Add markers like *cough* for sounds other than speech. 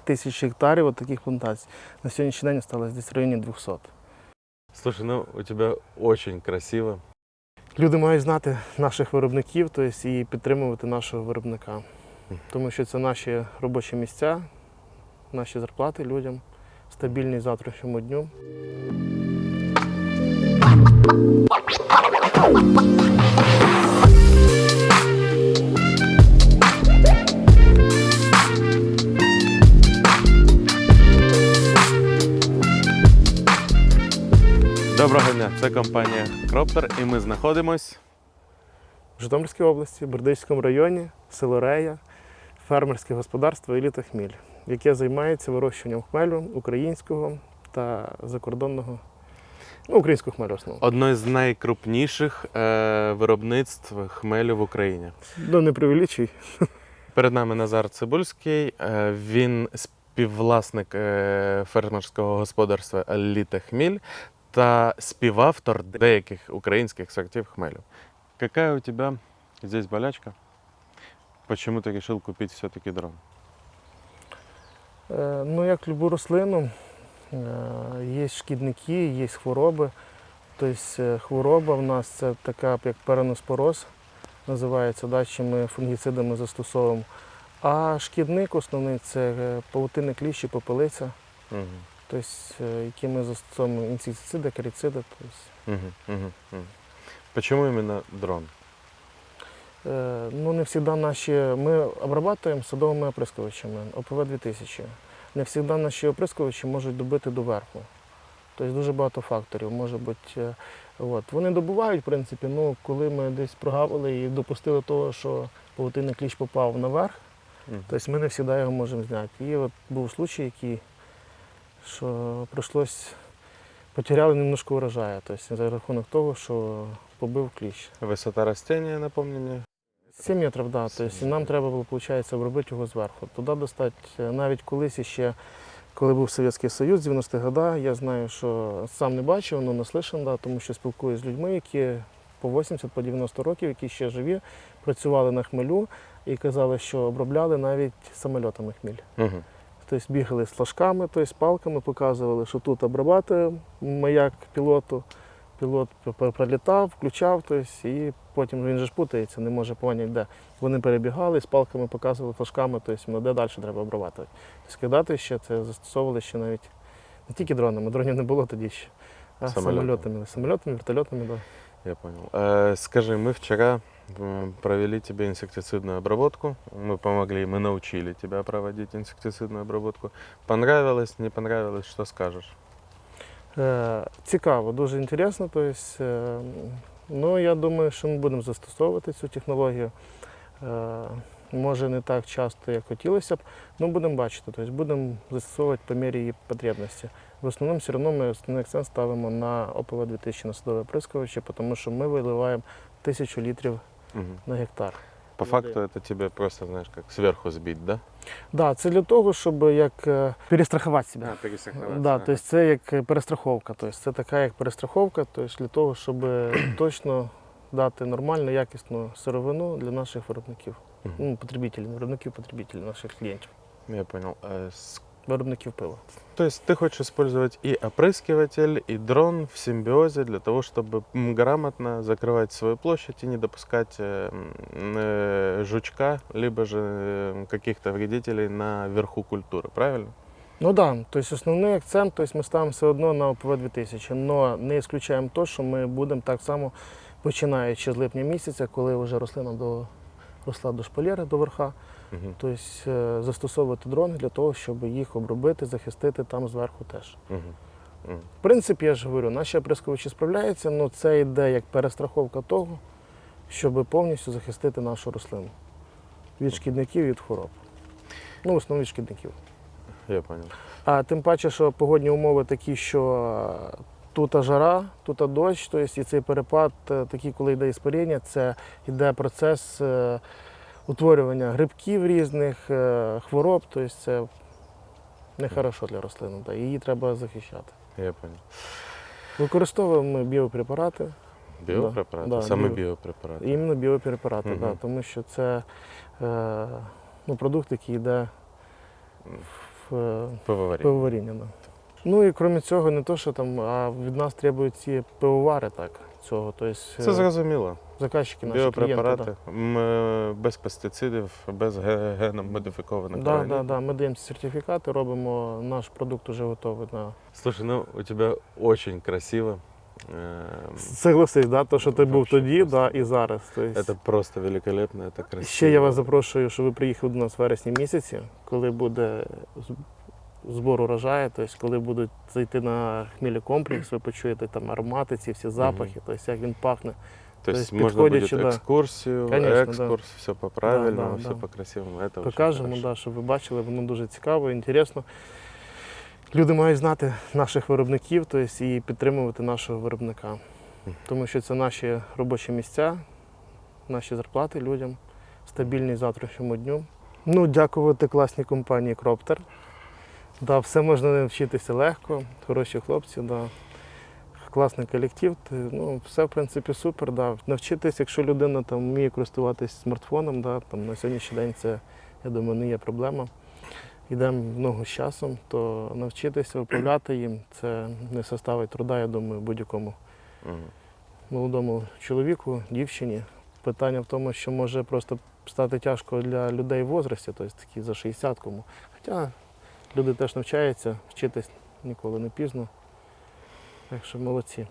тисяч гектарів от таких плантацій. На сьогоднішній день сталося десь в районі 200. Слушай, ну у тебя очень красиво. Люди мають знати наших виробників, тобто і підтримувати нашого виробника. Тому що це наші робочі місця, наші зарплати людям, стабільність завтрашньому дню. Це компанія Кроптер, і ми знаходимось. В Житомирській області, Бердичському районі, село Рея, фермерське господарство «Еліта Хміль, яке займається вирощуванням хмелю українського та закордонного, ну, українського хмелю в основному. Одне з найкрупніших е, виробництв хмелю в Україні. Ну, не привеличуй. Перед нами Назар Цибульський. Е, він співвласник е, фермерського господарства Літа Хміль та співавтор деяких українських сортів хмелю. Какая у тебя здесь болячка? Почему ты решил купить все-таки дрон? Е, Ну, як любу рослину, е, є шкідники, є хвороби. Тобто е, хвороба в нас це така, як переноспороз, називається, да, що ми фунгіцидами застосовуємо. А шкідник основний це е, павутинний кліщ і попелиця, Угу. Тобто, е, які ми застосовуємо інсектициди, каріциди. Тобто, Угу, угу, угу. Почему именно дрон? Е, Ну, не завжди наші. Ми обрабатуємо садовими оприскувачами ОПВ 2000. Не завжди наші оприскувачі можуть добити до верху. Тобто дуже багато факторів може бути. е, От. Вони добувають, в принципі, ну, коли ми десь прогавили і допустили того, що павутинний кліщ попав наверх, Мгм. тобто ми не завжди його можемо зняти. І от був случай, який, що прийшлось, потеряли немножко урожаю, тобто за рахунок того, що побив кліщ. Высота растения, напомни мне. 7 метрів, да. Тобто нам треба було, виходить, обробити його зверху. Туди достати, е, навіть колись ще, коли був Совєтський Союз, 90-х годах, я знаю, що сам не бачив, але наслышан, да, тому що спілкуюся з людьми, які по 80 по 90 років, які ще живі, працювали на хмелю і казали, що обробляли навіть самольотами хміль. Угу. Тобто бігали з флажками, тобто палками, показували, що тут обрабатуємо маяк пілоту. Пілот пролітав, включав, тобто, і потім він же ж путається, не може поняти, де. Вони перебігали, з палками показували флажками, тобто, ну, де далі треба обрабатувати. Тобто кидати ще це застосовували ще навіть не тільки дронами, дронів не було тоді ще, а Самольотами. самольотами. Вертольотами, да. Я понял. Э, скажи, мы вчера м, провели тебе инсектицидную обработку. Мы помогли, мы научили тебя проводить инсектицидную обработку. Понравилось, не понравилось, что скажешь? Е, Цікаво, дуже інтересно. Тобто, е, ну, я думаю, що ми будемо застосовувати цю технологію. Е, Може не так часто, як хотілося б, але будемо бачити, тобто будемо застосовувати по мірі її потрібності. В основному все одно ми основний акцент ставимо на ОПВ 2000 на садове оприскувачі, тому що ми виливаємо тисячу літрів Мгм. на гектар. По факту это тебе просто, знаешь, как сверху сбить, да? Да, це для того, щоб як е, перестрахувати себе. Да, тобто це як перестраховка. Тобто це така як перестраховка, тобто для того, щоб *clears throat* точно дати нормальну, якісну сировину для наших виробників. Ну, потребителів, виробників, потребителів, наших клієнтів, Я понял Э, с- виробників пива. То есть ты хочешь использовать и опрыскиватель, и дрон в симбиозе для того, чтобы м, грамотно закрывать свою площадь и не допускать э, м, э, жучка, либо же э, каких-то вредителей на верху культуры, правильно? Ну так, да, тобто основний акцент, тобто ми ставимо все одно на ОПВ 2000, але не ісключаємо те, що ми будемо так само, починаючи з липня місяця, коли вже рослина до, росла до шпалери, до верха, Мгм. тобто е, застосовувати дрони для того, щоб їх обробити, захистити там зверху теж. Мгм. Мгм. В принципі, я ж говорю, наші оприскувачі справляються, але це йде як перестраховка того, щоб повністю захистити нашу рослину від шкідників від хвороб. Ну, в основному від шкідників. Я понял. А тим паче, що погодні умови такі, що тут жара, тут дощ, тобто і цей перепад, е, такий, коли йде іспаріння, це йде процес е, утворювання грибків різних, е, хвороб, тобто це нехорошо для рослини, да, її треба захищати. Я понял. Використовуємо ми біопрепарати, Біопрепарати? да, Саме біо- біопрепарати. іменно біопрепарати, да, тому що це е, ну, продукт, який йде е, Пивоваріння. пивоваріння. Да. Ну і крім цього, не то, що там, а від нас требують ці пивовари так, цього. Тобто, Це зрозуміло. заказчики наші клієнти. Біопрепарати м, е, без пестицидів, без ге- геном модифікованих Да, організмів. да, да. Ми даємо ці сертифікати, робимо наш продукт уже готовий. Да. Слушай, ну у тебя очень красиво. Э, Согласись, да, то, що ти був Вообще тоді, просто. да, і зараз. Тобто, Это просто великолепно, это красиво. Ще я вас запрошую, щоб ви приїхали до нас в вересні місяці, коли буде з- збор урожаю, тобто коли будуть зайти на хмілі-комплекс, ви почуєте там аромати, ці всі запахи, тобто як він пахне. То есть то есть можно будет подходящий, да. экскурсию, Конечно, экскурс, все по правильному, да, все да. по красивому. Это очень Покажемо, хорошо. да, щоб ви бачили, воно дуже цікаво, інтересно. Люди мають знати наших виробників тобто, і підтримувати нашого виробника. Тому що це наші робочі місця, наші зарплати людям, стабільність завтрашньому дню. Ну, дякувати класній компанії Кроптер. Да, все можна навчитися легко, хороші хлопці, да. класний колектив. Ну, все, в принципі, супер. Да. Навчитись, якщо людина там, вміє користуватись смартфоном, да, там, на сьогоднішній день це, я думаю, не є проблема. Йдемо в ногу з часом, то навчитися управляти їм це не составить труда, я думаю, будь-якому Мгм. молодому чоловіку, дівчині. Питання в тому, що може просто стати тяжко для людей в возрасті, тобто такі за 60 кому. Хоча люди теж навчаються, вчитись ніколи не пізно. Так що молодці.